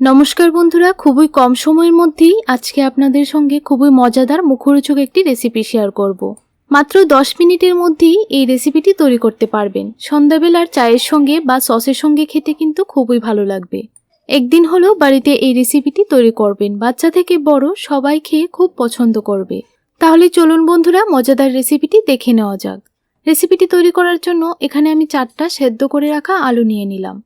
নমস্কার বন্ধুরা, খুবই কম সময়ের মধ্যেই আজকে আপনাদের সঙ্গে খুবই মজাদার মুখরোচক একটি রেসিপি শেয়ার করব। মাত্র দশ মিনিটের মধ্যেই এই রেসিপিটি তৈরি করতে পারবেন। সন্ধ্যাবেলার চায়ের সঙ্গে বা সসের সঙ্গে খেতে কিন্তু খুবই ভালো লাগবে। একদিন হলো বাড়িতে এই রেসিপিটি তৈরি করবেন। বাচ্চা থেকে বড় সবাই খেয়ে খুব পছন্দ করবে। তাহলে চলুন বন্ধুরা, মজাদার রেসিপিটি দেখে নেওয়া যাক। রেসিপিটি তৈরি করার জন্য এখানে আমি চারটা সেদ্ধ করে রাখা আলু নিয়ে নিলাম।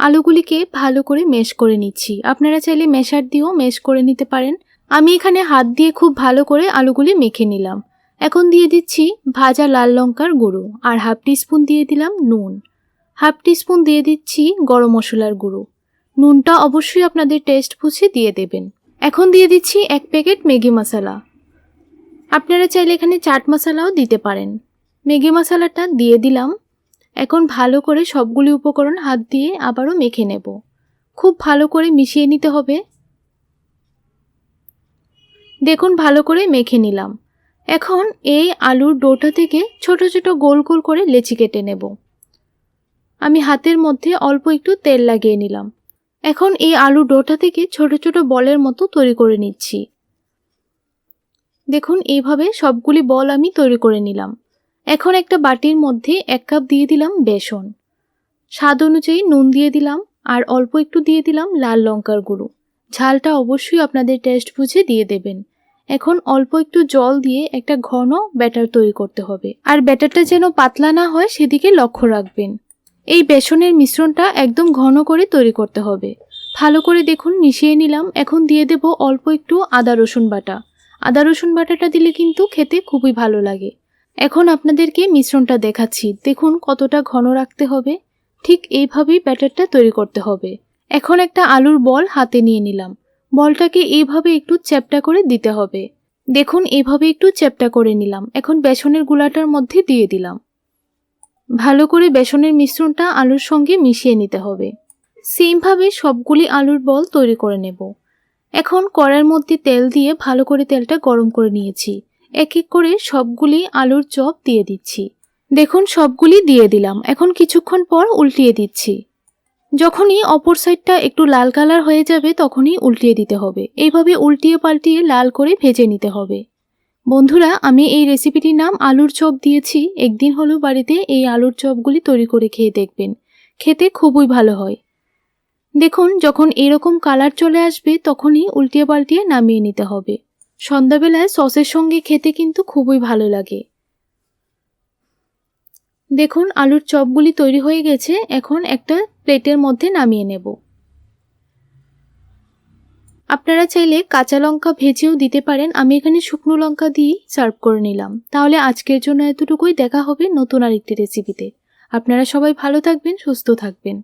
আলুগুলিকে ভালো করে মেশ করে নিচ্ছি। আপনারা চাইলে মেশার দিয়েও মেশ করে নিতে পারেন। আমি এখানে হাত দিয়ে খুব ভালো করে আলুগুলি মেখে নিলাম। এখন দিয়ে দিচ্ছি ভাজা লাল লঙ্কার গুঁড়ো আর হাফ টিস্পুন দিয়ে দিলাম নুন। হাফ টিস্পুন দিয়ে দিচ্ছি গরম মশলার গুঁড়ো। নুনটা অবশ্যই আপনাদের টেস্ট বুঝে দিয়ে দেবেন। এখন দিয়ে দিচ্ছি এক প্যাকেট ম্যাগি মশলা। আপনারা চাইলে এখানে চাট মশলাও দিতে পারেন। ম্যাগি মশলাটা দিয়ে দিলাম। এখন ভালো করে সবগুলি উপকরণ হাত দিয়ে আবারও মেখে নেব। খুব ভালো করে মিশিয়ে নিতে হবে। দেখুন, ভালো করে মেখে নিলাম। এখন এই আলুর ডোটা থেকে ছোট ছোট গোল গোল করে লেচি কেটে নেব। আমি হাতের মধ্যে অল্প একটু তেল লাগিয়ে নিলাম। এখন এই আলু ডোটা থেকে ছোট ছোট বলের মতো তৈরি করে নিচ্ছি। দেখুন, এইভাবে সবগুলি বল আমি তৈরি করে নিলাম। এখন একটা বাটির মধ্যে এক কাপ দিয়ে দিলাম বেসন। স্বাদ অনুযায়ী নুন দিয়ে দিলাম আর অল্প একটু দিয়ে দিলাম লাল লঙ্কার গুঁড়ো। ঝালটা অবশ্যই আপনাদের টেস্ট বুঝে দিয়ে দেবেন। এখন অল্প একটু জল দিয়ে একটা ঘন ব্যাটার তৈরি করতে হবে। আর ব্যাটারটা যেন পাতলা না হয় সেদিকে লক্ষ্য রাখবেন। এই বেসনের মিশ্রণটা একদম ঘন করে তৈরি করতে হবে। ভালো করে দেখুন, মিশিয়ে নিলাম। এখন দিয়ে দেব অল্প একটু আদা রসুন বাটা। আদা রসুন বাটাটা দিলে কিন্তু খেতে খুবই ভালো লাগে। এখন আপনাদেরকে মিশ্রণটা দেখাচ্ছি। দেখুন কতটা ঘন রাখতে হবে। ঠিক এইভাবেই ব্যাটারটা তৈরি করতে হবে। এখন একটা আলুর বল হাতে নিয়ে নিলাম। বলটাকে এইভাবে একটু চ্যাপটা করে দিতে হবে। দেখুন এভাবে একটু চ্যাপটা করে নিলাম। এখন বেসনের গুলাটার মধ্যে দিয়ে দিলাম। ভালো করে বেসনের মিশ্রণটা আলুর সঙ্গে মিশিয়ে নিতে হবে। সেমভাবে সবগুলি আলুর বল তৈরি করে নেব। এখন কড়ার মধ্যে তেল দিয়ে ভালো করে তেলটা গরম করে নিয়েছি। এক এক করে সবগুলি আলুর চপ দিয়ে দিচ্ছি। দেখুন, সবগুলি দিয়ে দিলাম। এখন কিছুক্ষণ পর উল্টিয়ে দিচ্ছি। যখনই অপর সাইডটা একটু লাল কালার হয়ে যাবে, তখনই উল্টিয়ে দিতে হবে। এইভাবে উল্টিয়ে পাল্টিয়ে লাল করে ভেজে নিতে হবে। বন্ধুরা, আমি এই রেসিপিটির নাম আলুর চপ দিয়েছি। একদিন হলেও বাড়িতে এই আলুর চপগুলি তৈরি করে খেয়ে দেখবেন। খেতে খুবই ভালো হয়। দেখুন, যখন এরকম কালার চলে আসবে, তখনই উল্টিয়ে পাল্টিয়ে নামিয়ে নিতে হবে। সন্ধ্যাবেলায় সসের সঙ্গে খেতে কিন্তু খুবই ভালো লাগে। দেখুন, আলুর চপগুলি তৈরি হয়ে গেছে। এখন একটা প্লেটের মধ্যে নামিয়ে নেব। আপনারা চাইলে কাঁচা লঙ্কা ভেজেও দিতে পারেন। আমি এখানে শুকনো লঙ্কা দিয়েই সার্ভ করে নিলাম। তাহলে আজকের জন্য এতটুকুই। দেখা হবে নতুন আরেকটি রেসিপিতে। আপনারা সবাই ভালো থাকবেন, সুস্থ থাকবেন।